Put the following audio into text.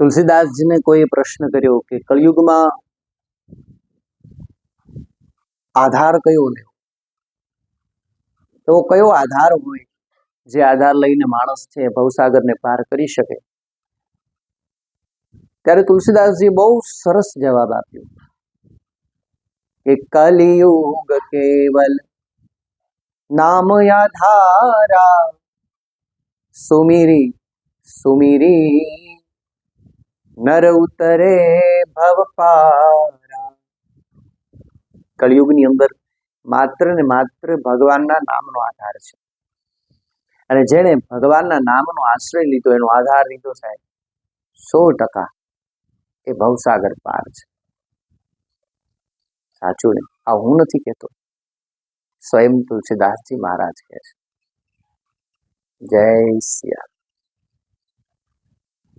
તુલસીદાસજીને કોઈ પ્રશ્ન કર્યો કે કળિયુગમાં આધાર કયો લેવો? તો કયો આધાર હોય જે આધાર લઈને માણસ છે ભવસાગરને પાર કરી શકે? ત્યારે તુલસીદાસજી બહુ સરસ જવાબ આપ્યો કે કલિયુગ કેવલ નામ આધારા સુમિરી સુમિરી નર ઉતરે ભવ પારા. કળિયુગની અંદર માત્ર ને માત્ર ભગવાનના નામનો આધાર છે. અને જેણે ભગવાનના નામનો આશ્રય લીધો, એનો આધાર લીધો સાહેબ, સો ટકા એ ભવસાગર પાર છે. સાચું ને? આ હું નથી કહેતો. સ્વયં તુલસીદાસજી મહારાજ કહે છે. જય સિયા